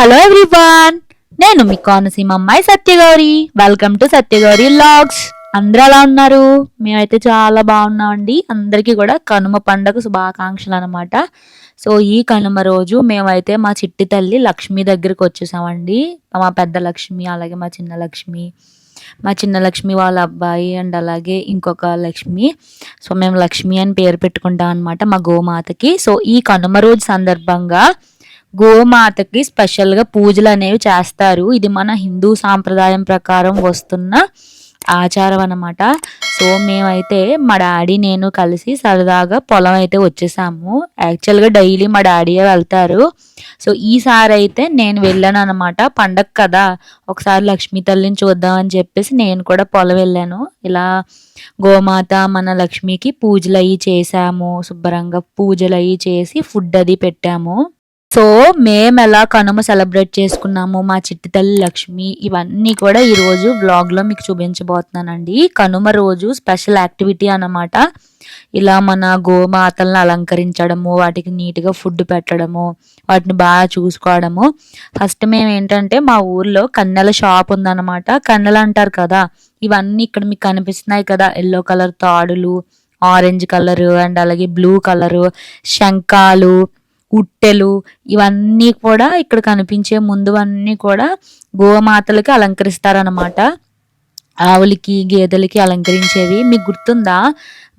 Hello everyone నేను మీ కోనసీమ అమ్మాయి Satyagauri. Welcome to Satyagauri logs అందరూ ఎలా ఉన్నారు? మేమైతే చాలా బాగున్నామండి. అందరికీ కూడా కనుమ పండగ శుభాకాంక్షలు అనమాట సో ఈ కనుమ రోజు మేమైతే మా చిట్టి తల్లి లక్ష్మి దగ్గరికి వచ్చేసామండి. మా పెద్ద లక్ష్మి అలాగే మా చిన్న లక్ష్మి మా చిన్న లక్ష్మి వాళ్ళ అబ్బాయి అండ్ అలాగే ఇంకొక లక్ష్మి. సో మేము లక్ష్మి అని పేరు పెట్టుకుంటాం అనమాట మా గోమాతకి. సో ఈ కనుమ రోజు సందర్భంగా గోమాతకి స్పెషల్గా పూజలు అనేవి చేస్తారు. ఇది మన హిందూ సాంప్రదాయం ప్రకారం వస్తున్న ఆచారం అన్నమాట. సో మేమైతే మా డాడీ నేను కలిసి సరదాగా పొలం అయితే వచ్చేసాము. యాక్చువల్గా డైలీ మా డాడీయే వెళ్తారు. సో ఈసారి అయితే నేను వెళ్ళాను అనమాట పండగ కదా ఒకసారి లక్ష్మీ తల్లిని చూద్దామని చెప్పేసి నేను కూడా పొలం వెళ్ళాను. ఇలా గోమాత మన లక్ష్మికి పూజలు అయ్యి చేసాము. శుభ్రంగా పూజలు అయ్యి చేసి ఫుడ్ అది పెట్టాము. సో మేము ఎలా కనుమ సెలబ్రేట్ చేసుకున్నాము మా చిట్టి తల్లి లక్ష్మి ఇవన్నీ కూడా ఈరోజు బ్లాగ్లో మీకు చూపించబోతున్నానండి. కనుమ రోజు స్పెషల్ యాక్టివిటీ అన్నమాట. ఇలా మన గోమాతలను అలంకరించడము వాటికి నీట్గా ఫుడ్ పెట్టడము వాటిని బాగా చూసుకోవడము. ఫస్ట్ మేము ఏంటంటే మా ఊర్లో కన్నెల షాప్ ఉందన్నమాట. కన్నెలు అంటారు కదా ఇవన్నీ ఇక్కడ మీకు కనిపిస్తున్నాయి కదా. ఎల్లో కలర్ తాడులు ఆరెంజ్ కలర్ అండ్ అలాగే బ్లూ కలరు శంఖాలు ఉట్టెలు ఇవన్నీ కూడా ఇక్కడ కనిపించే ముందువన్నీ కూడా గోమాతలకి అలంకరిస్తారనమాట ఆవులకి గేదెలకి అలంకరించేవి. మీకు గుర్తుందా?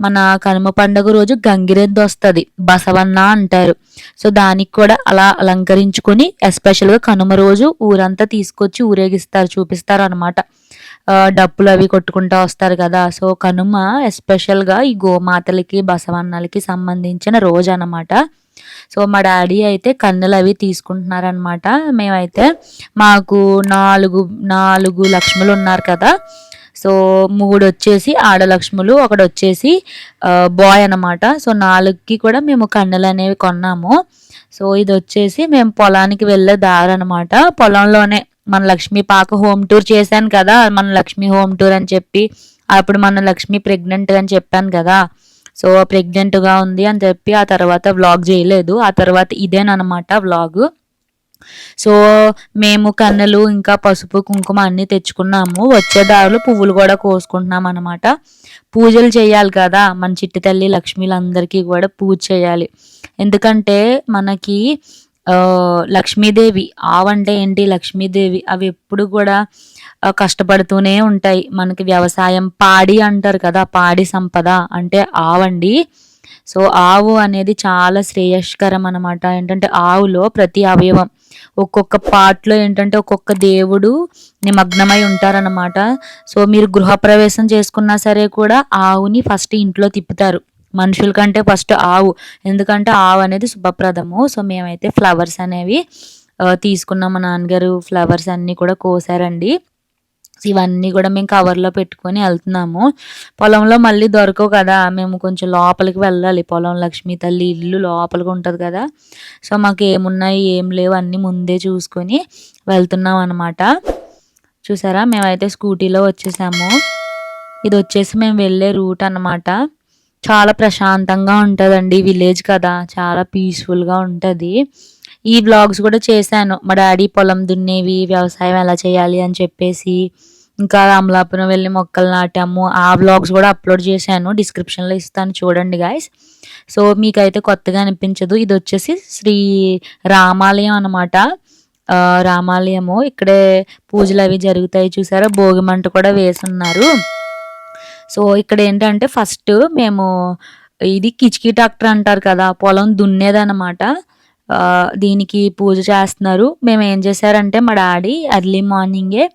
మన కనుమ పండుగ రోజు గంగిరెద్దు వస్తుంది. బసవన్న అంటారు. సో దానికి కూడా అలా అలంకరించుకొని ఎస్పెషల్గా కనుమ రోజు ఊరంతా తీసుకొచ్చి ఊరేగిస్తారు చూపిస్తారు అనమాట డప్పులు అవి కొట్టుకుంటూ వస్తారు కదా. సో కనుమ ఎస్పెషల్గా ఈ గోమాతలకి బసవన్నలకి సంబంధించిన రోజు అనమాట సో మా డాడీ అయితే కన్నులు అవి తీసుకుంటున్నారనమాట మేమైతే మాకు నాలుగు నాలుగు లక్ష్ములు ఉన్నారు కదా. సో మూడు వచ్చేసి ఆడలక్ష్ములు ఒకటి వచ్చేసి బాయ్ అనమాట సో నాలుగుకి కూడా మేము కన్నులు అనేవి కొన్నాము. సో ఇది వచ్చేసి మేము పొలానికి వెళ్ళే దారి అనమాట పొలంలోనే మన లక్ష్మీ పాక హోమ్ టూర్ చేశాను కదా మన లక్ష్మీ హోమ్ టూర్ అని చెప్పి అప్పుడు మన లక్ష్మి ప్రెగ్నెంట్ అని చెప్పాను కదా. సో ప్రెగ్నెంట్గా ఉంది అని చెప్పి ఆ తర్వాత వ్లాగ్ చేయలేదు. ఆ తర్వాత ఇదేనమాట వ్లాగ్. సో మేము కన్నెలు ఇంకా పసుపు కుంకుమ అన్నీ తెచ్చుకున్నాము. వచ్చే దారిలో పువ్వులు కూడా కోసుకుంటున్నాం అనమాట పూజలు చేయాలి కదా. మన చిట్టి తల్లి లక్ష్మీలందరికీ కూడా పూజ చేయాలి. ఎందుకంటే మనకి లక్ష్మీదేవి ఆవంటే ఏంటి లక్ష్మీదేవి? అవి ఎప్పుడు కూడా కష్టపడుతూనే ఉంటాయి. మనకి వ్యవసాయం పాడి అంటారు కదా పాడి సంపద అంటే ఆవండి. సో ఆవు అనేది చాలా శ్రేయస్కరం అనమాట ఏంటంటే ఆవులో ప్రతి అవయవం ఒక్కొక్క పాటలో ఏంటంటే ఒక్కొక్క దేవుడు నిమగ్నమై ఉంటారనమాట సో మీరు గృహప్రవేశం చేసుకున్నా సరే కూడా ఆవుని ఫస్ట్ ఇంట్లో తిప్పుతారు. మనుషుల కంటే ఫస్ట్ ఆవు ఎందుకంటే ఆవు అనేది శుభప్రదము. సో మేమైతే ఫ్లవర్స్ అనేవి తీసుకున్నాం. మా నాన్నగారు ఫ్లవర్స్ అన్నీ కూడా కోసారండి. ఇవన్నీ కూడా మేము కవర్లో పెట్టుకొని వెళ్తున్నాము. పొలంలో మళ్ళీ దొరకవు కదా మేము కొంచెం లోపలికి వెళ్ళాలి. పొలం లక్ష్మీ తల్లి ఇల్లు లోపలికి ఉంటుంది కదా. సో మాకు ఏమున్నాయి ఏం లేవు అన్నీ ముందే చూసుకొని వెళ్తున్నాం అనమాట చూసారా? మేమైతే స్కూటీలో వచ్చేసాము. ఇది వచ్చేసి మేము వెళ్ళే రూట్ అనమాట చాలా ప్రశాంతంగా ఉంటుందండి విలేజ్ కదా. చాలా పీస్ఫుల్గా ఉంటుంది. ఈ బ్లాగ్స్ కూడా చేశాను. మా డాడీ పొలం దున్నేవి వ్యవసాయం ఎలా చేయాలి అని చెప్పేసి ఇంకా అమలాపురం వెళ్ళి మొక్కలు నాటాము. ఆ బ్లాగ్స్ కూడా అప్లోడ్ చేశాను. డిస్క్రిప్షన్లో ఇస్తాను చూడండి గాయస్ సో మీకైతే కొత్తగా అనిపించదు. ఇది వచ్చేసి శ్రీ రామాలయం అనమాట రామాలయము. ఇక్కడే పూజలు అవి జరుగుతాయి చూసారా? భోగి మంట కూడా వేసున్నారు. సో ఇక్కడ ఏంటంటే ఫస్ట్ మేము ఇది కిచికి ట్రాక్టర్ అంటారు కదా పొలం దున్నేదన్నమాట. దీనికి పూజ చేస్తున్నారు. మేము ఏం చేశారంటే మా డాడీ ఎర్లీ మార్నింగే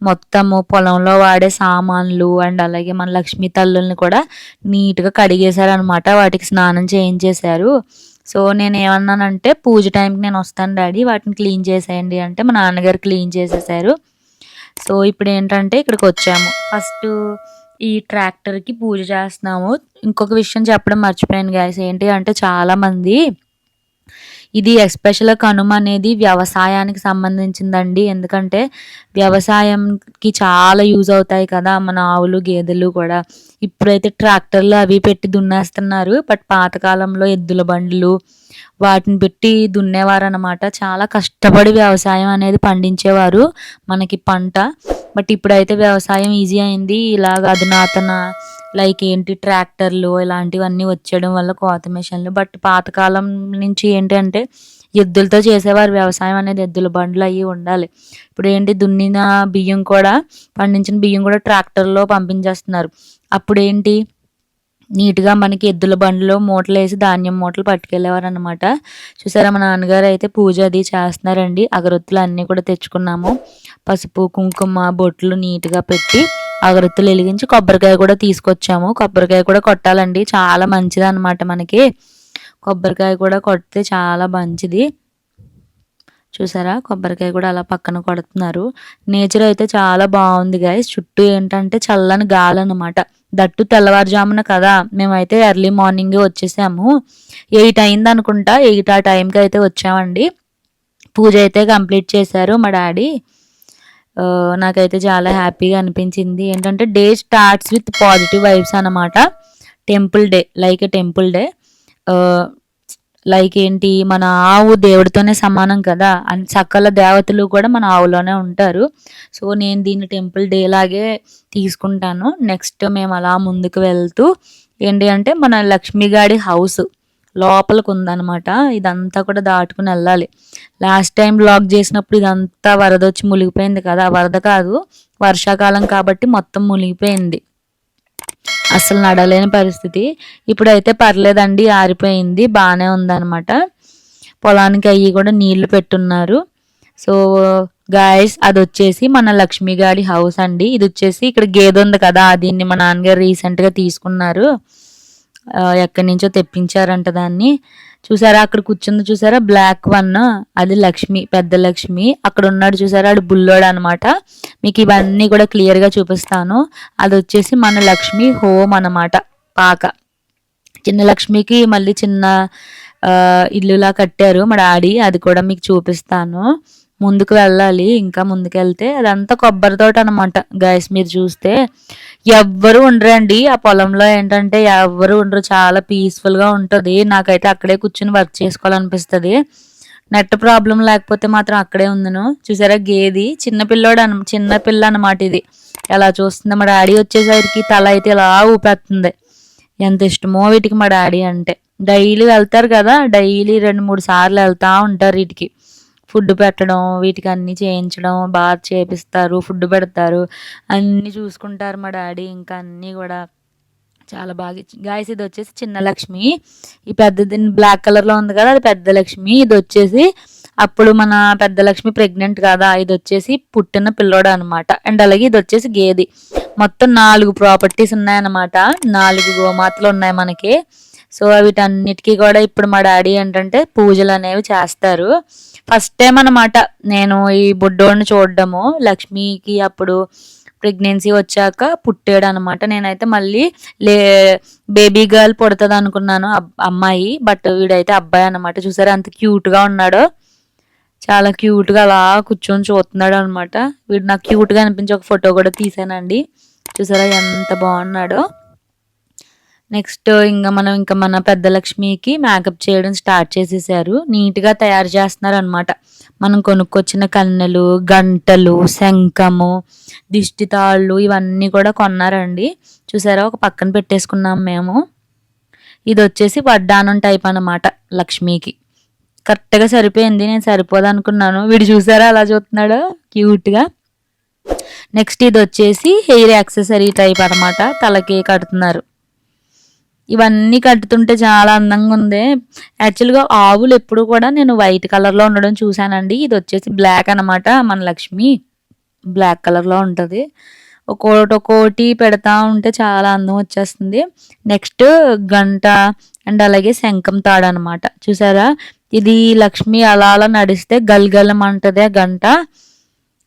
మొత్తము పొలంలో వాడే సామాన్లు అండ్ అలాగే మన లక్ష్మీ తల్లుల్ని కూడా నీట్గా కడిగేశారనమాట వాటికి స్నానం చేయించేశారు. సో నేను ఏమన్నానంటే పూజ టైంకి నేను వస్తాను డాడీ. వాటిని క్లీన్ చేసేయండి అంటే మా నాన్నగారు క్లీన్ చేసేసారు. సో ఇప్పుడు ఏంటంటే ఇక్కడికి వచ్చాము. ఫస్ట్ ఈ ట్రాక్టర్కి పూజ చేస్తున్నాము. ఇంకొక విషయం చెప్పడం మర్చిపోయాను గ్యాస్ ఏంటి అంటే చాలామంది ఇది ఎస్పెషల్ కనుమ అనేది వ్యవసాయానికి సంబంధించిందండి. ఎందుకంటే వ్యవసాయంకి చాలా యూజ్ అవుతాయి కదా మన ఆవులు గేదెలు కూడా. ఇప్పుడైతే ట్రాక్టర్లు అవి పెట్టి దున్నేస్తున్నారు. బట్ పాతకాలంలో ఎద్దుల బండ్లు వాటిని పెట్టి దున్నేవారు అనమాట చాలా కష్టపడి వ్యవసాయం అనేది పండించేవారు మనకి పంట. బట్ ఇప్పుడైతే వ్యవసాయం ఈజీ అయింది. ఇలాగ అధునాతన లైక్ ఏంటి ట్రాక్టర్లు ఇలాంటివన్నీ వచ్చేయడం వల్ల కోత మిషన్లు బట్ పాతకాలం నుంచి ఏంటి అంటే ఎద్దులతో చేసేవారు వ్యవసాయం అనేది ఎద్దుల బండ్లు అవి ఉండాలి. ఇప్పుడు ఏంటి దున్నిన బియ్యం కూడా పండించిన బియ్యం కూడా ట్రాక్టర్లో పంపించేస్తున్నారు. అప్పుడు ఏంటి నీట్గా మనకి ఎద్దుల బండ్లో మూటలు వేసి ధాన్యం మూటలు పట్టుకెళ్ళేవారు అనమాట చూసారా మా నాన్నగారు అయితే పూజ అది చేస్తున్నారండి. అగరొత్తులు అన్నీ కూడా తెచ్చుకున్నాము. పసుపు కుంకుమ బొట్లు నీట్గా పెట్టి అగరత్తులు వెలిగించి కొబ్బరికాయ కూడా తీసుకొచ్చాము. కొబ్బరికాయ కూడా కొట్టాలండి. చాలా మంచిది అనమాట మనకి. కొబ్బరికాయ కూడా కొడితే చాలా మంచిది. చూసారా? కొబ్బరికాయ కూడా అలా పక్కన కొడుతున్నారు. నేచర్ అయితే చాలా బాగుంది గాయస్ చుట్టూ ఏంటంటే చల్లని గాలి అనమాట దట్టు తెల్లవారుజామున కదా మేమైతే ఎర్లీ మార్నింగ్ వచ్చేసాము. ఎయిట్ అయింది అనుకుంటా. ఎయిట్ ఆ టైంకి అయితే వచ్చామండి. పూజ అయితే కంప్లీట్ చేశారు మా డాడీ. నాకైతే చాలా హ్యాపీగా అనిపించింది. ఏంటంటే day starts with positive vibes అనమాట temple day like temple day like ఏంటి మన ఆవు దేవుడితోనే సమానం కదా. అండ్ సకల దేవతలు కూడా మన ఆవులోనే ఉంటారు. సో నేను దీన్ని టెంపుల్ డే లాగే తీసుకుంటాను. నెక్స్ట్ మేము అలా ముందుకు వెళ్తూ ఏంటి అంటే మన లక్ష్మీగాడి హౌస్ లోపలికి ఉందన్నమాట ఇదంతా కూడా దాటుకుని వెళ్ళాలి. లాస్ట్ టైం బ్లాక్ చేసినప్పుడు ఇదంతా వరద వచ్చి మునిగిపోయింది కదా. వరద కాదు వర్షాకాలం కాబట్టి మొత్తం మునిగిపోయింది. అసలు నడలేని పరిస్థితి. ఇప్పుడైతే పర్లేదండి ఆరిపోయింది బాగానే ఉందన్నమాట పొలానికి అయ్యి కూడా నీళ్ళు పెట్టున్నారు. సో గాయస్ అది వచ్చేసి మన లక్ష్మి గారి హౌస్ అండి. ఇది వచ్చేసి ఇక్కడ గేదె ఉంది కదా దీన్ని మా నాన్నగారు రీసెంట్గా తీసుకున్నారు. ఎక్కడి నుంచో తెప్పించారంట దాన్ని. చూసారా? అక్కడ కూర్చుంది చూసారా? బ్లాక్ వన్ అది లక్ష్మి పెద్ద లక్ష్మి. అక్కడ ఉన్నాడు చూసారా? ఆడు బుల్లోడు అనమాట మీకు ఇవన్నీ కూడా క్లియర్గా చూపిస్తాను. అది వచ్చేసి మన లక్ష్మి హోమ్ అన్నమాట. పాక. చిన్న లక్ష్మికి మళ్ళీ చిన్న ఇల్లులా కట్టారు మా డాడీ. అది కూడా మీకు చూపిస్తాను. ముందుకు వెళ్ళాలి ఇంకా ముందుకెళ్తే అదంతా కొబ్బరి తోట అనమాట గాయస్ మీరు చూస్తే ఎవ్వరు ఉండరండి. ఆ పొలంలో ఏంటంటే ఎవ్వరు ఉండరు. చాలా పీస్ఫుల్గా ఉంటుంది. నాకైతే అక్కడే కూర్చుని వర్క్ చేసుకోవాలనిపిస్తుంది. నెట్ ప్రాబ్లం లేకపోతే మాత్రం అక్కడే ఉందను. చూసారా గేది? చిన్న పిల్లోడు అన చిన్న పిల్ల అనమాట ఇది. ఎలా చూస్తుంది మా డాడీ వచ్చేసరికి తల అయితే ఇలా ఊపేస్తుంది ఎంత ఇష్టమో వీటికి మా డాడీ అంటే. డైలీ వెళ్తారు కదా. డైలీ రెండు మూడు సార్లు వెళ్తా ఉంటారు వీటికి. ఫుడ్ పెట్టడం వీటికి అన్నీ చేయించడం బాగా చేపిస్తారు ఫుడ్ పెడతారు. అన్నీ చూసుకుంటారు మా డాడీ. ఇంకా అన్నీ కూడా చాలా బాగా గాయస్ ఇది వచ్చేసి చిన్న లక్ష్మి. ఈ పెద్దది బ్లాక్ కలర్లో ఉంది కదా అది పెద్ద లక్ష్మి. ఇది వచ్చేసి అప్పుడు మన పెద్ద లక్ష్మి ప్రెగ్నెంట్ కదా ఇది వచ్చేసి పుట్టిన పిల్లోడు అనమాట అండ్ అలాగే ఇది వచ్చేసి గేది. మొత్తం నాలుగు ప్రాపర్టీస్ ఉన్నాయన్నమాట. నాలుగు గోమాతలు ఉన్నాయి మనకి. సో వీటన్నిటికీ కూడా ఇప్పుడు మా డాడీ ఏంటంటే పూజలు అనేవి చేస్తారు. ఫస్ట్ టైం అనమాట నేను ఈ బుడ్డోడిని చూడడము. లక్ష్మికి అప్పుడు ప్రెగ్నెన్సీ వచ్చాక పుట్టాడు అనమాట నేనైతే మళ్ళీ లే బేబీ గర్ల్ పుడుతుంది అనుకున్నాను అమ్మాయి. బట్ వీడైతే అబ్బాయి అనమాట చూసారా అంత క్యూట్గా ఉన్నాడో? చాలా క్యూట్గా అలా కూర్చొని చూస్తున్నాడు అనమాట వీడు నాకు క్యూట్గా అనిపించి ఒక ఫోటో కూడా తీసానండి. చూసారా ఎంత బాగున్నాడో? నెక్స్ట్ ఇంకా మనం ఇంకా మన పెద్ద లక్ష్మికి మేకప్ చేయడం స్టార్ట్ చేసేసారు. నీట్గా తయారు చేస్తున్నారు అనమాట మనం కొనుక్కొచ్చిన కన్నెలు గంటలు శంఖము దిష్టి తాళ్ళు ఇవన్నీ కూడా కొన్నారండి. చూసారా? ఒక పక్కన పెట్టేసుకున్నాం మేము. ఇది వచ్చేసి వడ్డానం టైప్ అన్నమాట లక్ష్మికి. కరెక్ట్గా సరిపోయింది. నేను సరిపోదు అనుకున్నాను వీడు చూసారా అలా చూస్తున్నాడు? క్యూట్గా. నెక్స్ట్ ఇది వచ్చేసి హెయిర్ యాక్సెసరీ టైప్ అనమాట తలకి కడుతున్నారు. ఇవన్నీ కట్టుతుంటే చాలా అందంగా ఉంది. యాక్చువల్గా ఆవులు ఎప్పుడు కూడా నేను వైట్ కలర్లో ఉండడం చూశానండి. ఇది వచ్చేసి బ్లాక్ అనమాట మన లక్ష్మి. బ్లాక్ కలర్లో ఉంటుంది. ఒక్కోటి ఒక్కోటి పెడతా ఉంటే చాలా అందం వచ్చేస్తుంది. నెక్స్ట్ గంట అండ్ అలాగే శంఖం తాడు అనమాట చూసారా? ఇది లక్ష్మి అలా అలా నడిస్తే గల్గలం అంటది ఆ గంట.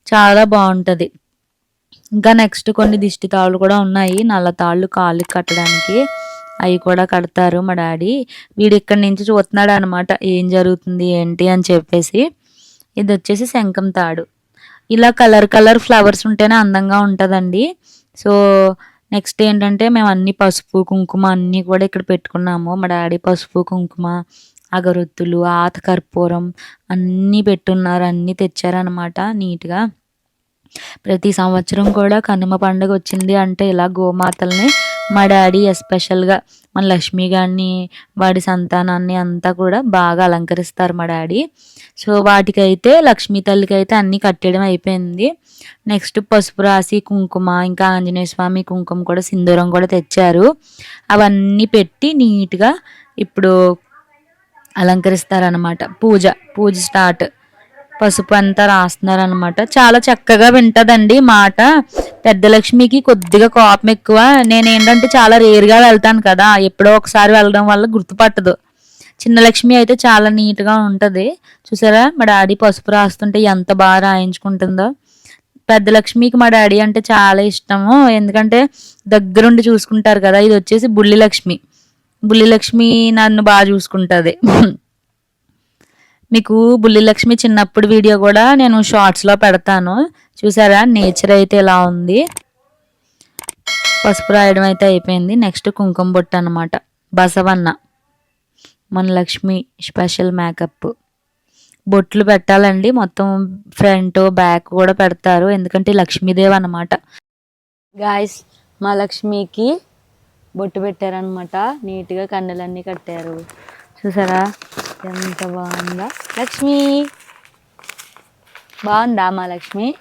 చాలా బాగుంటుంది. ఇంకా నెక్స్ట్ కొన్ని దిష్టి తాళ్ళు కూడా ఉన్నాయి. నల్ల తాళ్ళు కాళ్ళకి కట్టడానికి. అవి కూడా కడతారు మా డాడీ. వీడు ఇక్కడి నుంచి చూస్తున్నాడు అనమాట ఏం జరుగుతుంది ఏంటి అని చెప్పేసి. ఇది వచ్చేసి శంఖం తాడు. ఇలా కలర్ కలర్ ఫ్లవర్స్ ఉంటేనే అందంగా ఉంటుందండి. సో నెక్స్ట్ ఏంటంటే మేము అన్ని పసుపు కుంకుమ అన్నీ కూడా ఇక్కడ పెట్టుకున్నాము. మా డాడీ పసుపు కుంకుమ అగరొత్తులు ఆత కర్పూరం అన్నీ పెట్టున్నారు అన్నీ తెచ్చారనమాట నీట్గా. ప్రతి సంవత్సరం కూడా కనుమ పండుగ వచ్చింది అంటే ఇలా గోమాతల్ని మా డాడీ ఎస్పెషల్గా మన లక్ష్మి గారిని వాడి సంతానాన్ని అంతా కూడా బాగా అలంకరిస్తారు మా డాడీ. సో వాటికైతే లక్ష్మీ తల్లికి అయితే అన్నీ కట్టడం అయిపోయింది. నెక్స్ట్ పసుపు రాసి కుంకుమ ఇంకా ఆంజనేయ స్వామి కుంకుమ కూడా సింధూరం కూడా తెచ్చారు. అవన్నీ పెట్టి నీట్గా ఇప్పుడు అలంకరిస్తారనమాట పూజ పూజ స్టార్ట్. పసుపు అంతా రాస్తున్నారనమాట చాలా చక్కగా వింటదండి మాట. పెద్ద లక్ష్మికి కొద్దిగా కోపం ఎక్కువ. నేను ఏంటంటే చాలా రేరుగా వెళ్తాను కదా. ఎప్పుడో ఒకసారి వెళ్ళడం వల్ల గుర్తుపట్టదు. చిన్న లక్ష్మి అయితే చాలా నీట్గా ఉంటుంది. చూసారా? మా డాడీ పసుపు రాస్తుంటే ఎంత బాగా రాయించుకుంటుందో. పెద్ద లక్ష్మికి మా డాడీ అంటే చాలా ఇష్టము. ఎందుకంటే దగ్గరుండి చూసుకుంటారు కదా. ఇది వచ్చేసి బుల్లి లక్ష్మి. బుల్లి లక్ష్మి నన్ను బాగా చూసుకుంటుంది. మీకు బుల్లి లక్ష్మి చిన్నప్పుడు వీడియో కూడా నేను షార్ట్స్లో పెడతాను. చూసారా? నేచర్ అయితే ఇలా ఉంది. పసుపు రాయడం అయితే అయిపోయింది. నెక్స్ట్ కుంకుమ బొట్టు అనమాట బసవన్న. మన లక్ష్మి స్పెషల్ మేకప్ బొట్లు పెట్టాలండి. మొత్తం ఫ్రంట్ బ్యాక్ కూడా పెడతారు. ఎందుకంటే లక్ష్మీదేవి అనమాట గాయస్ మా లక్ష్మికి బొట్టు పెట్టారనమాట నీట్గా కన్నులన్నీ కట్టారు. చూసారా? ఎంత బాగుందా? లక్ష్మి! బాగుందా మా లక్ష్మి?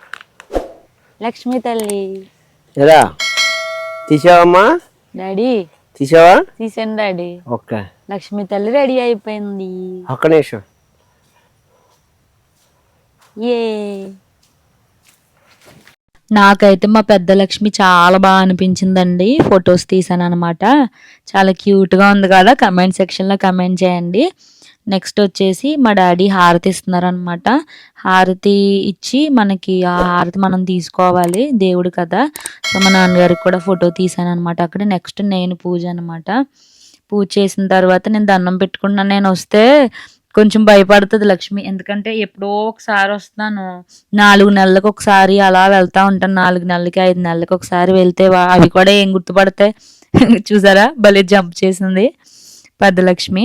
లక్ష్మి తల్లి! ఎరా తీసావమ్మా? డాడీ! తీసావా? తీసాను డాడీ! ఓకే. లక్ష్మి తల్లి రెడీ అయిపోయింది. ఒక్క నిమిషం. ఏ! నాకైతే మా పెద్ద లక్ష్మి చాలా బాగా అనిపించిందండి. ఫొటోస్ తీసాను అనమాట చాలా క్యూట్గా ఉంది కదా? కమెంట్ సెక్షన్లో కమెంట్ చేయండి. నెక్స్ట్ వచ్చేసి మా డాడీ హారతి ఇస్తున్నారు అనమాట హారతి ఇచ్చి మనకి ఆ హారతి మనం తీసుకోవాలి దేవుడు కదా. సో మా నాన్నగారికి కూడా ఫోటో తీసాను అనమాట అక్కడ నెక్స్ట్ నేను పూజ అనమాట పూజ చేసిన తర్వాత నేను దండం పెట్టుకున్నాను నేను వస్తే కొంచెం భయపడుతుంది లక్ష్మి. ఎందుకంటే ఎప్పుడో ఒకసారి వస్తాను నాలుగు నెలలకు ఒకసారి అలా వెళ్తా ఉంటాను. నాలుగు నెలలకి ఐదు నెలలకు ఒకసారి వెళ్తే అవి కూడా ఏం గుర్తుపడతాయి? చూసారా? భలే జంప్ చేసింది. పెద్ద లక్ష్మి.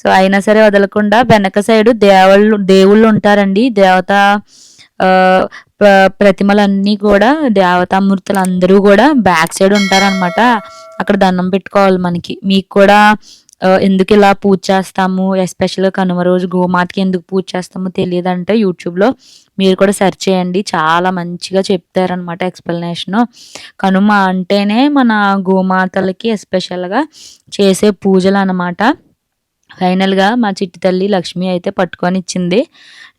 సో అయినా సరే వదలకుండా వెనక సైడ్ దేవుళ్ళు దేవుళ్ళు ఉంటారండి. దేవత ప్రతిమలన్నీ కూడా దేవతామూర్తులు అందరూ కూడా బ్యాక్ సైడ్ ఉంటారనమాట అక్కడ దండం పెట్టుకోవాలి మనకి. మీకు కూడా ఎందుకు ఇలా పూజ చేస్తాము? ఎస్పెషల్గా కనుమ రోజు గోమాతకి ఎందుకు పూజ చేస్తామో తెలియదంటే యూట్యూబ్లో మీరు కూడా సెర్చ్ చేయండి. చాలా మంచిగా చెప్తారనమాట ఎక్స్ప్లెనేషన్ కనుమ అంటేనే మన గోమాతలకి ఎస్పెషల్గా చేసే పూజలు అనమాట ఫైనల్గా మా చిట్టి తల్లి లక్ష్మి అయితే పట్టుకొని ఇచ్చింది.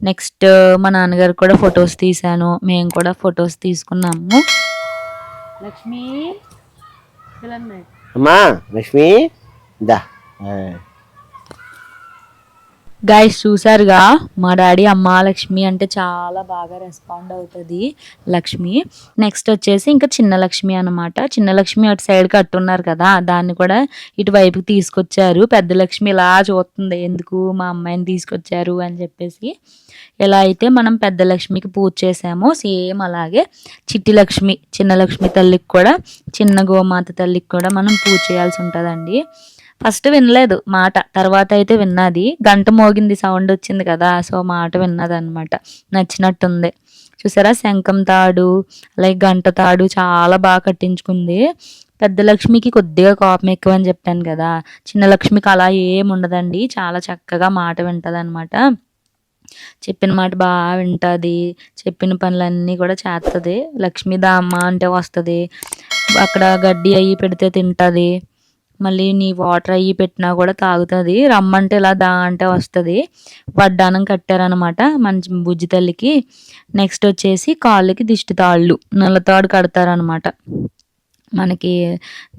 నెక్స్ట్ మా నాన్నగారు కూడా ఫొటోస్ తీశాను. మేము కూడా ఫొటోస్ తీసుకున్నాము. లక్ష్మి అమ్మా లక్ష్మి దా. గైస్ చూసారుగా? మా డాడీ అమ్మ లక్ష్మి అంటే చాలా బాగా రెస్పాండ్ అవుతుంది లక్ష్మి. నెక్స్ట్ వచ్చేసి ఇంకా చిన్న లక్ష్మి అనమాట చిన్న లక్ష్మి అటు సైడ్ కట్టున్నారు కదా దాన్ని కూడా ఇటువైపుకి తీసుకొచ్చారు. పెద్ద లక్ష్మి ఇలా చూస్తుంది ఎందుకు మా అమ్మాయిని తీసుకొచ్చారు? అని చెప్పేసి. ఎలా అయితే మనం పెద్ద లక్ష్మికి పూజ చేసామో సేమ్ అలాగే చిట్టి లక్ష్మి చిన్న లక్ష్మి తల్లికి కూడా చిన్న గోమాత తల్లికి కూడా మనం పూజ చేయాల్సి ఉంటుందండి. ఫస్ట్ వినలేదు మాట తర్వాత అయితే విన్నది. గంట మోగింది సౌండ్ వచ్చింది కదా సో మాట విన్నది అనమాట నచ్చినట్టుంది. చూసారా? శంఖం తాడు అలాగే గంట తాడు చాలా బాగా కట్టించుకుంది. పెద్ద లక్ష్మికి కొద్దిగా కోపం ఎక్కువ అని చెప్పాను కదా చిన్న లక్ష్మికి అలా ఏం ఉండదండి. చాలా చక్కగా మాట వింటది అనమాట చెప్పిన మాట బాగా వింటుంది. చెప్పిన పనులన్నీ కూడా చేస్తుంది లక్ష్మి దామ్మ అంటే వస్తుంది. అక్కడ గడ్డి అయ్యి పెడితే తింటుంది. మళ్ళీ నీ వాటర్ అయ్యి పెట్టినా కూడా తాగుతుంది. రమ్మంటే ఇలా దా అంటే వస్తుంది. వడ్డానం కట్టారనమాట మంచి బుజ్జి తల్లికి. నెక్స్ట్ వచ్చేసి కాళ్ళకి దిష్టి తాళ్ళు. నల్ల తాడు కడతారనమాట మనకి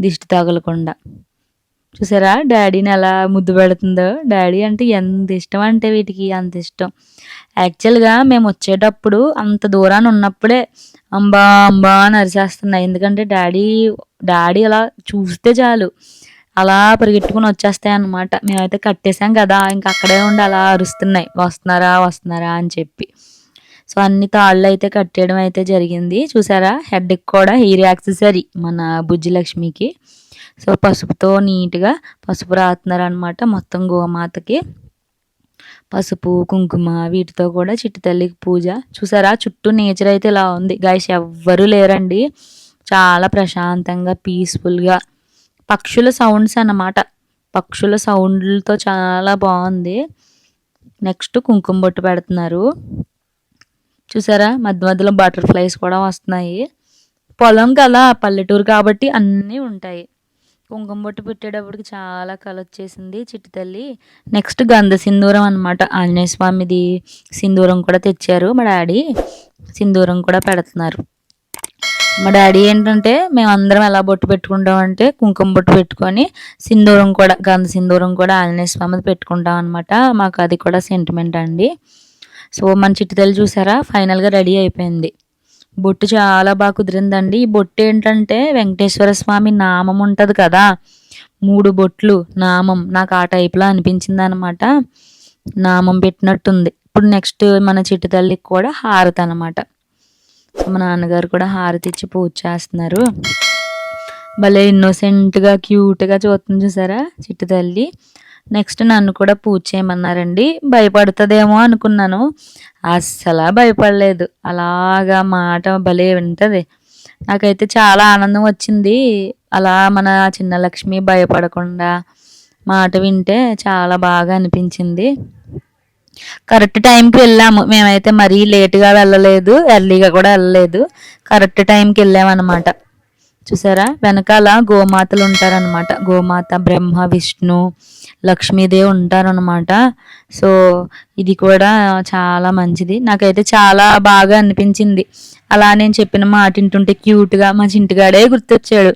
దిష్టి తగలకుండా. చూసారా? డాడీని ఎలా ముద్దు పెడుతుందో. డాడీ అంటే ఎంత ఇష్టం అంటే వీటికి అంత ఇష్టం. యాక్చువల్గా మేము వచ్చేటప్పుడు అంత దూరాన్ని ఉన్నప్పుడే అంబా అంబా అని అరిచేస్తున్నాయి ఎందుకంటే డాడీ డాడీ అలా చూస్తే చాలు. అలా పరిగెట్టుకుని వచ్చేస్తాయి అనమాట మేమైతే కట్టేసాం కదా ఇంకా అక్కడే ఉండి అలా అరుస్తున్నాయి. వస్తున్నారా వస్తున్నారా అని చెప్పి. సో అన్ని తాళ్ళు అయితే కట్టేయడం అయితే జరిగింది. చూసారా? హెడ్కి కూడా హెయిర్ యాక్సెసరీ మన బుజ్జి లక్ష్మికి సో పసుపుతో నీట్గా పసుపు రాస్తున్నారు అనమాట మొత్తం గోమాతకి. పసుపు కుంకుమ వీటితో కూడా చిట్టి తల్లికి పూజ. చూసారా? చుట్టూ నేచర్ అయితే ఇలా ఉంది. గాయస్ ఎవ్వరూ లేరండి. చాలా ప్రశాంతంగా పీస్ఫుల్గా పక్షుల సౌండ్స్ అన్నమాట. పక్షుల సౌండ్లతో చాలా బాగుంది. నెక్స్ట్ కుంకుమ బొట్టు పెడుతున్నారు. చూసారా? మధ్య మధ్యలో బటర్ఫ్లైస్ కూడా వస్తున్నాయి. పొలం కదా పల్లెటూరు కాబట్టి అన్నీ ఉంటాయి. కుంకుమ బొట్టు పెట్టేటప్పటికి చాలా కళ వచ్చేసింది చిట్టి తల్లి. నెక్స్ట్ గంధ సింధూరం అనమాట ఆంజనేయ స్వామిది సింధూరం కూడా తెచ్చారు మా డాడీ. సింధూరం కూడా పెడుతున్నారు. మా డాడీ ఏంటంటే మేమందరం ఎలా బొట్టు పెట్టుకుంటాం అంటే కుంకుమ బొట్టు పెట్టుకొని సింధూరం కూడా గంధ సింధూరం కూడా ఆంజనేయ స్వామిది పెట్టుకుంటాం అనమాట మాకు అది కూడా సెంటిమెంట్ అండి. సో మన చిట్టితల్లి చూసారా? ఫైనల్గా రెడీ అయిపోయింది. బొట్టు చాలా బాగా కుదిరిందండి. ఈ బొట్టు ఏంటంటే వెంకటేశ్వర స్వామి నామం ఉంటుంది కదా? మూడు బొట్లు నామం. నాకు ఆ టైప్లో అనిపించింది అనమాట నామం పెట్టినట్టుంది. ఇప్పుడు నెక్స్ట్ మన చిట్టు తల్లికి కూడా హారత అనమాట మా నాన్నగారు కూడా హారతి ఇచ్చి పూజ చేస్తున్నారు. భలే ఇన్నోసెంట్గా క్యూట్గా చూస్తుంది చూసారా చిట్టు తల్లి. నెక్స్ట్ నన్ను కూడా పూజ చేయమన్నారండి. భయపడుతుందేమో అనుకున్నాను. అస్సలు భయపడలేదు. అలాగా మాట భలే వింటది. నాకైతే చాలా ఆనందం వచ్చింది. అలా మన చిన్న లక్ష్మి భయపడకుండా మాట వింటే చాలా బాగా అనిపించింది. కరెక్ట్ టైంకి వెళ్ళాము. మేమైతే మరీ లేట్గా వెళ్ళలేదు ఎర్లీగా కూడా వెళ్ళలేదు. కరెక్ట్ టైంకి వెళ్ళామన్నమాట. చూసారా? వెనకాల గోమాతలు ఉంటారనమాట గోమాత బ్రహ్మ విష్ణు లక్ష్మీదేవి ఉంటారనమాట సో ఇది కూడా చాలా మంచిది. నాకైతే చాలా బాగా అనిపించింది. అలా నేను చెప్పిన మాట వింటుంటే క్యూట్గా మా చింటుగాడే గుర్తొచ్చాడు.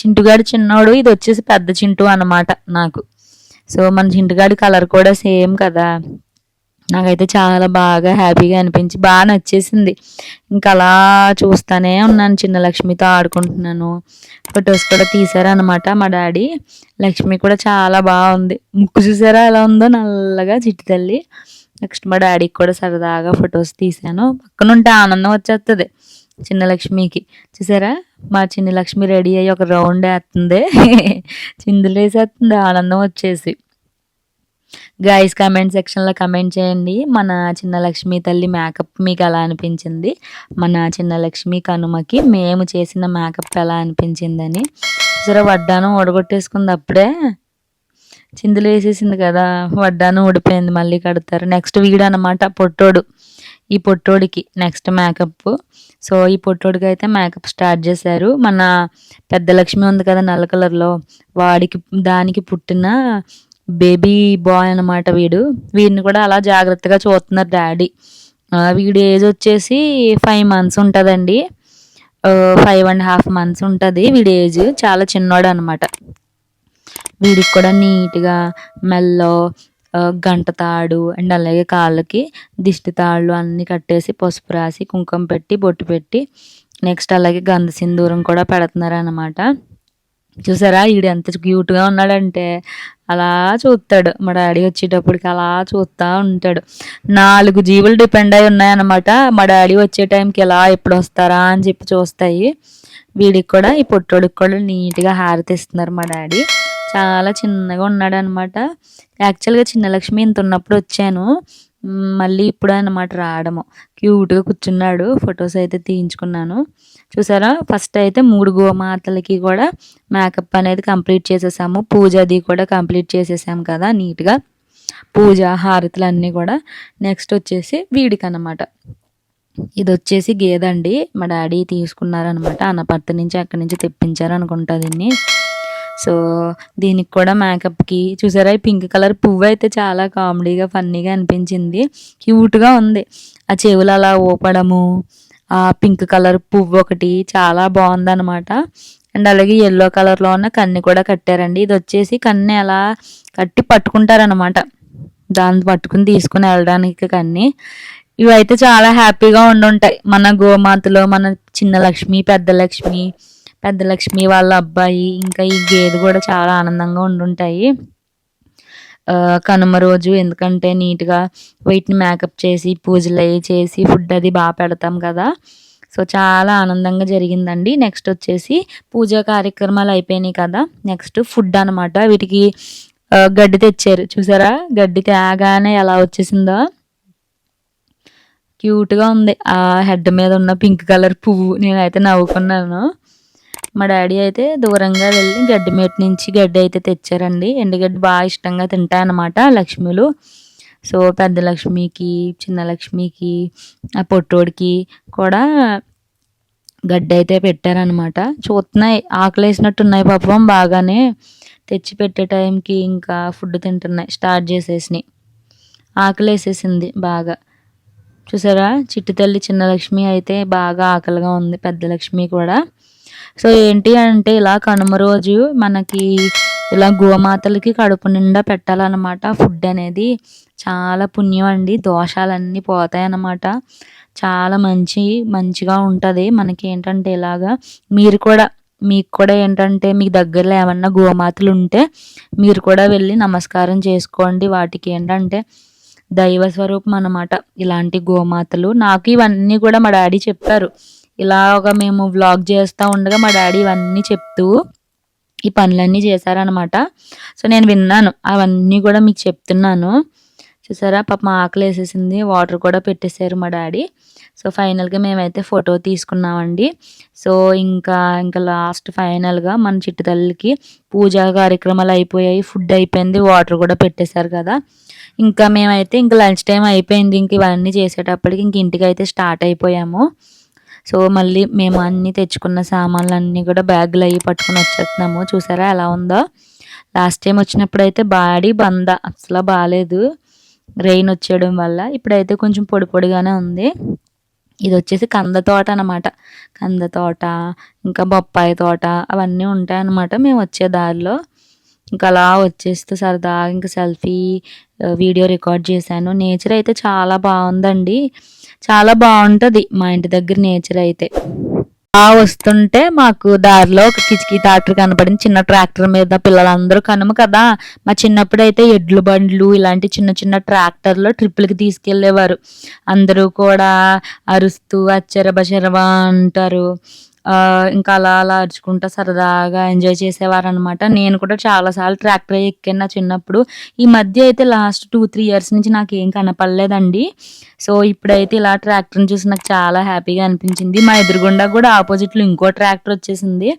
చింటుగాడు చిన్నోడు ఇది వచ్చేసి పెద్ద చింటు అనమాట నాకు. సో మన చింటుగాడి కలర్ కూడా సేమ్ కదా. నాకైతే చాలా బాగా హ్యాపీగా అనిపించి బాగా నచ్చేసింది. ఇంకా అలా చూస్తానే ఉన్నాను. చిన్న లక్ష్మితో ఆడుకుంటున్నాను. ఫొటోస్ కూడా తీసారనమాట మా డాడీ. లక్ష్మి కూడా చాలా బాగుంది. ముక్కు చూసారా ఎలా ఉందో? నల్లగా చిట్టి తల్లి. నెక్స్ట్ మా డాడీకి కూడా సరదాగా ఫొటోస్ తీసాను పక్కన ఉంటే ఆనందం వచ్చేస్తుంది చిన్న లక్ష్మికి. చూసారా? మా చిన్న లక్ష్మి రెడీ అయ్యి ఒక రౌండ్ వేస్తుంది చిందులు వేసేస్తుంది ఆనందం వచ్చేసి. గైస్ కమెంట్ సెక్షన్లో కమెంట్ చేయండి. మన చిన్న లక్ష్మి తల్లి మేకప్ మీకు ఎలా అనిపించింది? మన చిన్న లక్ష్మి కనుమకి మేము చేసిన మేకప్ ఎలా అనిపించిందని. సరే వడ్డానం ఓడగొట్టేసుకుంది అప్పుడే. చిందులు వేసేసింది కదా వడ్డానం ఊడిపోయింది మళ్ళీ కడతారు. నెక్స్ట్ వీడు అనమాట పొట్టోడు. ఈ పొట్టోడికి నెక్స్ట్ మేకప్ సో ఈ పొట్టోడికి అయితే మేకప్ స్టార్ట్ చేశారు. మన పెద్ద లక్ష్మి ఉంది కదా నల్ల కలర్లో వాడికి దానికి పుట్టిన బేబీ బాయ్ అనమాట వీడు. వీడిని కూడా అలా జాగ్రత్తగా చూస్తున్నారు డాడీ. వీడి ఏజ్ వచ్చేసి ఫైవ్ మంత్స్ ఉంటుందండి. ఫైవ్ అండ్ హాఫ్ మంత్స్ ఉంటుంది వీడి ఏజ్. చాలా చిన్నోడు అనమాట వీడికి కూడా నీట్గా మెల్లో గంట తాడు అండ్ అలాగే కాళ్ళకి దిష్టి తాళ్ళు అన్నీ కట్టేసి పసుపు రాసి కుంకుమ పెట్టి బొట్టు పెట్టి నెక్స్ట్ అలాగే గంధ సింధూరం కూడా పెడుతున్నారు అనమాట చూసారా? ఈడు ఎంత క్యూట్గా ఉన్నాడంటే అలా చూస్తాడు మా డాడీ వచ్చేటప్పటికి అలా చూస్తూ ఉంటాడు. నాలుగు జీవులు డిపెండ్ అయి ఉన్నాయన్నమాట. మా డాడీ వచ్చే టైంకి ఎలా ఎప్పుడు వస్తారా అని చెప్పి చూస్తాయి. వీడికి కూడా ఈ పొట్టోడికి కూడా నీట్గా హారతి ఇస్తున్నారు మా డాడీ. చాలా చిన్నగా ఉన్నాడు అనమాట యాక్చువల్గా చిన్న లక్ష్మి ఇంత ఉన్నప్పుడు వచ్చాను. మళ్ళీ ఇప్పుడు అనమాట రావడము. క్యూట్గా కూర్చున్నాడు. ఫొటోస్ అయితే తీయించుకున్నాను. చూసారా? ఫస్ట్ అయితే మూడు గోమాతలకి కూడా మేకప్ అనేది కంప్లీట్ చేసేసాము. పూజ అది కూడా కంప్లీట్ చేసేసాము కదా నీట్గా పూజ హారతులు అన్నీ కూడా. నెక్స్ట్ వచ్చేసి వీడికి అన్నమాట ఇది వచ్చేసి గేదండి. మా డాడీ తీసుకున్నారనమాట అన్నపర్తి నుంచి అక్కడి నుంచి తెప్పించారు అనుకుంటా దీన్ని. సో దీనికి కూడా మేకప్కి చూసారా? ఈ పింక్ కలర్ పువ్వు అయితే చాలా కామెడీగా ఫన్నీగా అనిపించింది. క్యూట్గా ఉంది. ఆ చెవులు అలా ఊపడము పింక్ కలర్ పువ్వు ఒకటి చాలా బాగుందనమాట అండ్ అలాగే ఎల్లో కలర్లో ఉన్న కన్ని కూడా కట్టారండి. ఇది వచ్చేసి కన్ని అలా కట్టి పట్టుకుంటారనమాట దాన్ని పట్టుకుని తీసుకుని వెళ్ళడానికి కన్ని. ఇవి అయితే చాలా హ్యాపీగా ఉండుంటాయి. మన గోమాతలో మన చిన్న లక్ష్మి పెద్ద లక్ష్మి పెద్ద లక్ష్మి వాళ్ళ అబ్బాయి ఇంకా ఈ గేదె కూడా చాలా ఆనందంగా ఉండుంటాయి. కనుమ రోజు ఎందుకంటే నీట్గా వీటిని మేకప్ చేసి పూజలు అవి చేసి ఫుడ్ అది బాగా పెడతాం కదా. సో చాలా ఆనందంగా జరిగిందండి. నెక్స్ట్ వచ్చేసి పూజా కార్యక్రమాలు అయిపోయినాయి కదా. నెక్స్ట్ ఫుడ్ అనమాట వీటికి గడ్డి తెచ్చారు. చూసారా? గడ్డి తేగానే ఎలా వచ్చేసిందో. క్యూట్గా ఉంది. ఆ హెడ్ మీద ఉన్న పింక్ కలర్ పువ్వు. నేనైతే నవ్వుకున్నాను. మా డాడీ అయితే దూరంగా వెళ్ళి గడ్డి మేట నుంచి గడ్డి అయితే తెచ్చారండి. ఎండుగడ్డి బాగా ఇష్టంగా తింటాయన్నమాట లక్ష్మిలు. సో పెద్ద లక్ష్మికి చిన్న లక్ష్మికి ఆ పొట్టోడికి కూడా గడ్డి అయితే పెట్టారనమాట చూస్తున్నాయి ఆకలేసినట్టు ఉన్నాయి పాపం బాగానే. తెచ్చి పెట్టే టైంకి ఇంకా ఫుడ్ తింటున్నాయి స్టార్ట్ చేసేసినాయి. ఆకలేసేసింది బాగా. చూసారా? చిట్టు తల్లి చిన్న లక్ష్మి అయితే బాగా ఆకలిగా ఉంది పెద్ద లక్ష్మి కూడా. సో ఏంటి అంటే ఇలా కనుమ రోజు మనకి ఇలా గోమాతలకి కడుపు నిండా పెట్టాలన్నమాట. ఫుడ్ అనేది చాలా పుణ్యం అండి. దోషాలన్నీ పోతాయి అన్నమాట చాలా మంచి మంచిగా ఉంటుంది. మనకి ఏంటంటే ఇలాగా మీరు కూడా మీకు కూడా ఏంటంటే మీకు దగ్గరలో ఏమన్నా గోమాతలు ఉంటే మీరు కూడా వెళ్ళి నమస్కారం చేసుకోండి. వాటికి ఏంటంటే దైవ స్వరూపం అన్నమాట. ఇలాంటి గోమాతలు. నాకు ఇవన్నీ కూడా మా డాడీ చెప్పారు. ఇలాగ మేము వ్లాగ్ చేస్తూ ఉండగా మా డాడీ ఇవన్నీ చెప్తూ ఈ పనులన్నీ చేశారనమాట సో నేను విన్నాను అవన్నీ కూడా మీకు చెప్తున్నాను. చూసారా? పాప మా ఆకలి వేసేసింది వాటర్ కూడా పెట్టేశారు మా డాడీ. సో ఫైనల్గా మేమైతే ఫోటో తీసుకున్నామండి. సో ఇంకా ఇంకా లాస్ట్ ఫైనల్గా మన చిట్టు తల్లికి పూజా కార్యక్రమాలు అయిపోయాయి ఫుడ్ అయిపోయింది వాటర్ కూడా పెట్టేశారు కదా. ఇంకా మేమైతే ఇంకా లంచ్ టైం అయిపోయింది ఇంక ఇవన్నీ చేసేటప్పటికి ఇంక ఇంటికి అయితే స్టార్ట్ అయిపోయాము. సో మళ్ళీ మేము అన్నీ తెచ్చుకున్న సామాన్లు అన్నీ కూడా బ్యాగులు అవి పట్టుకుని వచ్చేస్తున్నాము. చూసారా ఎలా ఉందో? లాస్ట్ టైం వచ్చినప్పుడు అయితే బాడీ బంద అసలు బాగాలేదు రెయిన్ వచ్చేయడం వల్ల. ఇప్పుడైతే కొంచెం పొడి పొడిగానే ఉంది. ఇది వచ్చేసి కంద తోట అనమాట కంద తోట ఇంకా బొప్పాయి తోట అవన్నీ ఉంటాయన్నమాట మేము వచ్చే దారిలో. ఇంకా అలా వచ్చేస్తూ సరదాగా ఇంకా సెల్ఫీ వీడియో రికార్డ్ చేశాను. నేచర్ అయితే చాలా బాగుందండి. చాలా బాగుంటుంది మా ఇంటి దగ్గర నేచర్ అయితే. ఆ వస్తుంటే మాకు దారిలో ఒక కిచికి ట్రాక్టర్ కనపడింది. చిన్న ట్రాక్టర్ మీద పిల్లలందరూ కనుమ కదా. మా చిన్నప్పుడు అయితే ఎడ్లు బండ్లు ఇలాంటి చిన్న చిన్న ట్రాక్టర్లో ట్రిప్పులకి తీసుకెళ్ళేవారు అందరూ కూడా అరుస్తూ అచ్చరబ అంటారు. ఇంకా అలా అలా అరుచుకుంటా సరదాగా ఎంజాయ్ చేసేవారు అనమాట నేను కూడా చాలాసార్లు ట్రాక్టర్ ఎక్కాను నా చిన్నప్పుడు. ఈ మధ్య అయితే లాస్ట్ టూ త్రీ ఇయర్స్ నుంచి నాకు ఏం కనపడలేదండి. సో ఇప్పుడైతే ఇలా ట్రాక్టర్ని చూసి నాకు చాలా హ్యాపీగా అనిపించింది. మా ఎదురుగుండా కూడా ఆపోజిట్లో ఇంకో ట్రాక్టర్ వచ్చేసింది.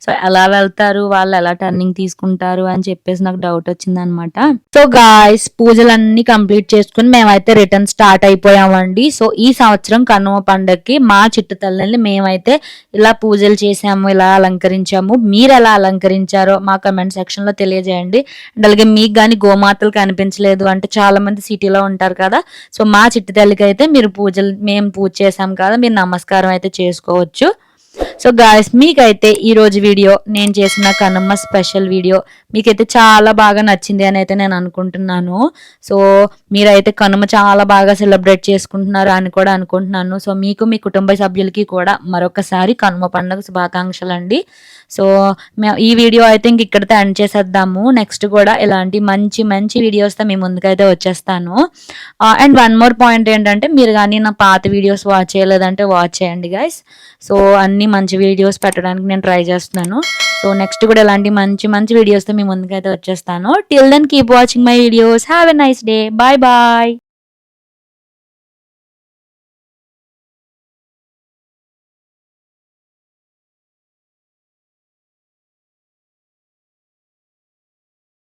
సో ఎలా వెళ్తారు? వాళ్ళు ఎలా టర్నింగ్ తీసుకుంటారు? అని చెప్పేసి నాకు డౌట్ వచ్చింది అనమాట సో గాయస్ పూజలన్నీ కంప్లీట్ చేసుకుని మేమైతే రిటర్న్ స్టార్ట్ అయిపోయామండి. సో ఈ సంవత్సరం కనుమ పండగకి మా చిట్టు తల్లిని మేమైతే ఇలా పూజలు చేసాము ఇలా అలంకరించాము మీరు ఎలా అలంకరించారో మా కమెంట్ సెక్షన్లో తెలియజేయండి. అండ్ అలాగే మీకు కానీ గోమాతలు కనిపించలేదు అంటే చాలా మంది సిటీలో ఉంటారు కదా సో మా చిట్టు తల్లికి అయితే మీరు పూజలు మేము పూజ చేసాం కదా మీరు నమస్కారం అయితే చేసుకోవచ్చు. సో గాయస్ మీకైతే ఈ రోజు వీడియో నేను చేసిన కనుమ స్పెషల్ వీడియో మీకైతే చాలా బాగా నచ్చింది అని అయితే నేను అనుకుంటున్నాను. సో మీరైతే కనుమ చాలా బాగా సెలబ్రేట్ చేసుకుంటున్నారు అని కూడా అనుకుంటున్నాను. సో మీకు మీ కుటుంబ సభ్యులకి కూడా మరొకసారి కనుమ పండుగ శుభాకాంక్షలు అండి. సో ఈ వీడియో అయితే ఇంక ఇక్కడితో ఎండ్ చేసేద్దాము. నెక్స్ట్ కూడా ఇలాంటి మంచి మంచి వీడియోస్తో మీ ముందుకైతే వచ్చేస్తాను. అండ్ వన్ మోర్ పాయింట్ ఏంటంటే మీరు కానీ నా పాత వీడియోస్ వాచ్ చేయలేదంటే వాచ్ చేయండి గైస్ సో అన్ని మంచి వీడియోస్ పెట్టడానికి నేను ట్రై చేస్తున్నాను. సో నెక్స్ట్ కూడా ఇలాంటి మంచి మంచి వీడియోస్తో మీ ముందుకైతే వచ్చేస్తాను. Till then keep watching my videos have a nice day bye bye